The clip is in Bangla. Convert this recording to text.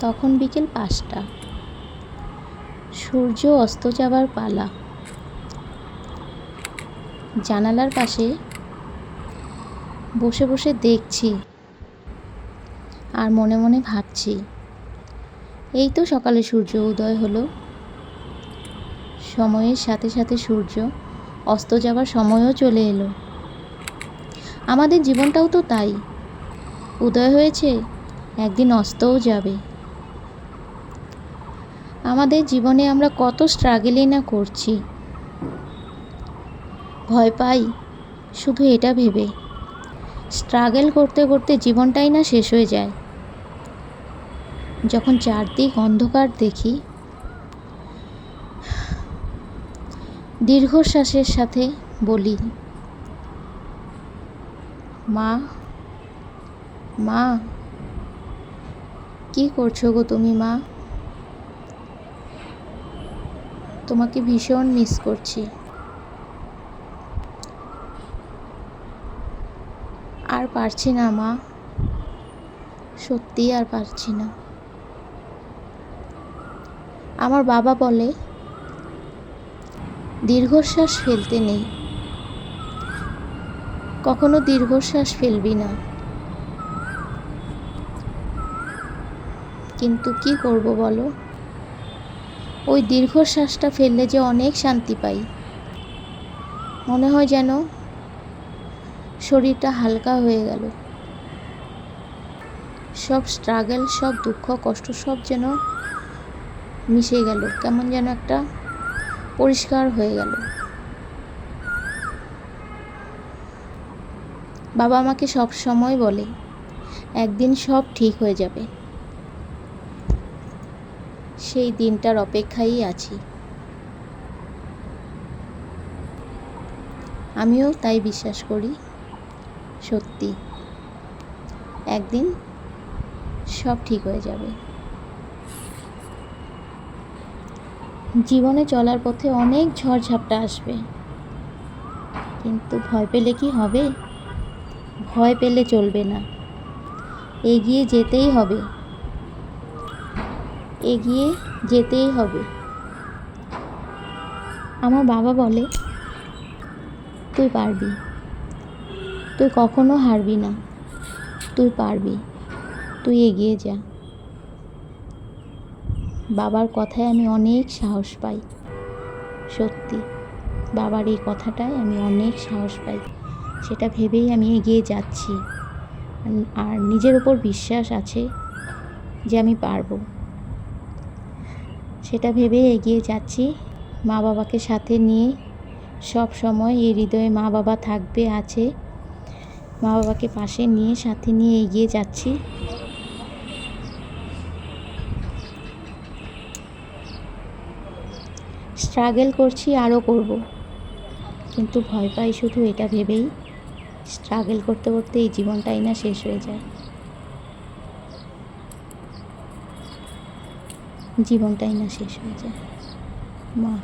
তখন বিকেল পাঁচটা। সূর্য অস্ত যাবার পালা। জানালার পাশে বসে বসে দেখছি আর মনে মনে ভাবছি, এই তো সকালে সূর্য উদয় হলো। সময়ের সাথে সাথে সূর্য অস্ত যাবার সময়ও চলে এলো। আমাদের জীবনটাও তো তাই। উদয় হয়েছে, একদিন অস্তও যাবে। আমাদের জীবনে আমরা কত স্ট্রাগেলই না করছি। ভয় পাই, শুধু এটা ভেবে। স্ট্রাগল করতে করতে জীবনটাই না শেষ হয়ে যায়। যখন চারদিক অন্ধকার দেখি, দীর্ঘশ্বাসের সাথে বলি, মা মা, কি করছ গো তুমি, মা? তোমাকে ভীষণ মিস করছি। আর পারছি না, মা। সত্যি আর পারছি না। আমার বাবা বলে, দীর্ঘশ্বাস ফেলতে নেই। কখনো দীর্ঘশ্বাস ফেলবি না। কিন্তু কি করব বলো? ওই দীর্ঘশ্বাসটা ফেললে যে অনেক শান্তি পাই। মনে হয় যেন শরীরটা হালকা হয়ে গেল। সব স্ট্রাগল সব দুঃখ, কষ্ট, সব যেন মিশে গেল। কেমন যেন একটা পরিষ্কার হয়ে গেল। বাবা আমাকে সব সময় বলে, একদিন সব ঠিক হয়ে যাবে। সেই দিনটার অপেক্ষায় আছি। আমিও তাই বিশ্বাস করি, সত্যি। একদিন সব ঠিক হয়ে যাবে। জীবনে চলার পথে অনেক ঝড়ঝাপটা আসবে। কিন্তু ভয় পেলে কি হবে? ভয় পেলে চলবে না। এগিয়ে যেতেই হবে। এগিয়ে যেতেই হবে। আমার বাবা বলে, তুই পারবি। তুই কখনো হারবি না। তুই পারবি। তুই এগিয়ে যা। বাবার কথায় আমি অনেক সাহস পাই। সত্যি, বাবার এই কথাটায় আমি অনেক সাহস পাই। সেটা ভেবেই আমি এগিয়ে যাচ্ছি। আর নিজের ওপর বিশ্বাস আছে যে আমি পারব। সেটা ভেবেই এগিয়ে যাচ্ছি। মা বাবাকে সাথে নিয়ে সব সময় এই হৃদয়ে মা বাবা থাকবে, আছে। মা বাবাকে পাশে নিয়ে, সাথে নিয়ে এগিয়ে যাচ্ছি। স্ট্রাগল করছি, আরও করব। কিন্তু ভয় পাই শুধু এটা ভেবেই। স্ট্রাগল করতে করতে এই জীবনটাই না শেষ হয়ে যায়। জীবনটাই না শেষ হয়ে যায়। মা।